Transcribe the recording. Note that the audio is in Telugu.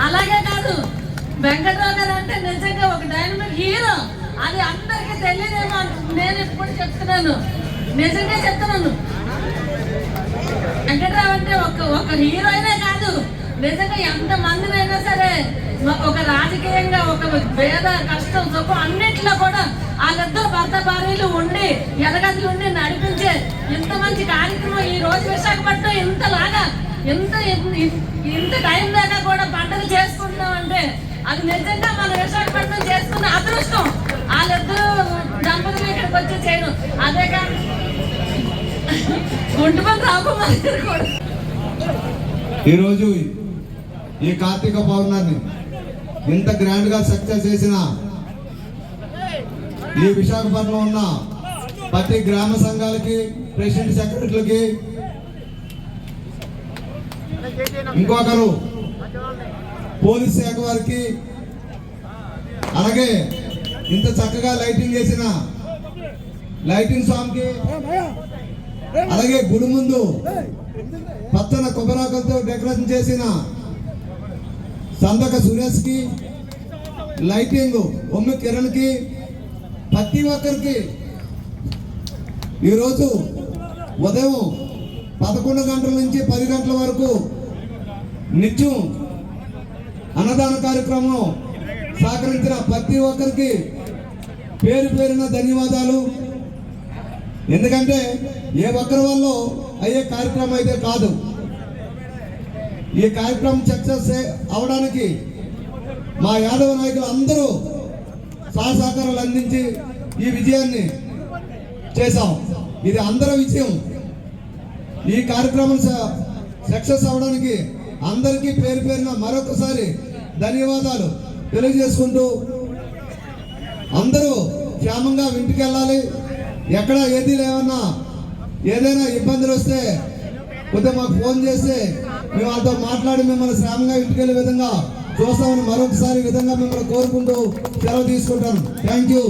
అలాగే కాదు. వెంకట్రావు గారు అంటే నిజంగా ఒక డైనమిక్ హీరో అది అందరికీ తెలియదేమో నేను ఇప్పుడు చెప్తున్నాను. నిజంగా చెప్తున్నాను. వెంకట్రావు అంటే ఒక ఒక హీరోయినే కాదు. నిజంగా ఎంత మందినైనా సరే ఒక- రాజకీయంగా ఒక పేద కష్టం సుఖం అన్నిట్లో కూడా వాళ్ళిద్దరు భర్త భార్యలు ఉండి ఎదగదులు ఉండి నడిపించే ఇంత మంచి కార్యక్రమం ఈ రోజు విశాఖపట్నం ఇంతలాగా ఎంత ఇన్- ఇంత టైం దాకా కూడా పండుగ చేసుకుంటున్నాం అంటే అది నిజంగా మన విశాఖపట్నం చేసుకున్న అదృష్టం. వాళ్ళిద్దరు దంపతులు ఇక్కడికి వచ్చి చేయను అదే కాదు గుంటుపల్లి కూడా. ఈరోజు ఈ కార్తీక పౌర్ణాన్ని ఇంత గ్రాండ్గా సక్సెస్ చేసిన ఈ విశాఖపట్నంలో ఉన్న ప్రతి గ్రామ సంఘాలకి ప్రెసిడెంట్ సెక్రటరీలకి ఇంకొకరు. పోలీస్ శాఖ వారికి అలాగే ఇంత చక్కగా లైటింగ్ చేసిన లైటింగ్ స్వామికి అలాగే గుడి ముందు పచ్చన కొబ్బరాకులతో డెకరేషన్ చేసిన సందక సురేష్కి లైటింగ్ బొమ్మ కిరణ్కి ప్రతి ఒక్కరికి ఈరోజు ఉదయం పదకొండు గంటల నుంచి పది గంటల వరకు నిత్యం అన్నదాన కార్యక్రమం సహకరించిన ప్రతి ఒక్కరికి పేరు పేరున ధన్యవాదాలు. ఎందుకంటే ఏ ఒక్కరి వల్ల అయ్యే కార్యక్రమం అయితే కాదు. ఈ కార్యక్రమం సక్సెస్ అవడానికి మా యాదవ నాయకులు అందరూ సహసహకారాలు అందించి ఈ విజయాన్ని చేశాం. ఇది అందరి విజయం. ఈ కార్యక్రమం సక్సెస్ అవడానికి అందరికీ పేరు పేరున మరొకసారి ధన్యవాదాలు తెలియజేసుకుంటూ అందరూ క్షేమంగా ఇంటికి వెళ్ళాలి ఎక్కడ ఏది లేవన్నా ఏదైనా ఇబ్బందులు వస్తే కొద్దిగా మాకు ఫోన్ చేస్తే మేము వాళ్ళతో మాట్లాడి మిమ్మల్ని శ్రామంగా ఇంటికి వెళ్ళే విధంగా చూస్తామని మరొకసారి విధంగా మిమ్మల్ని కోరుకుంటూ సెలవు తీసుకుంటాను. Thank you.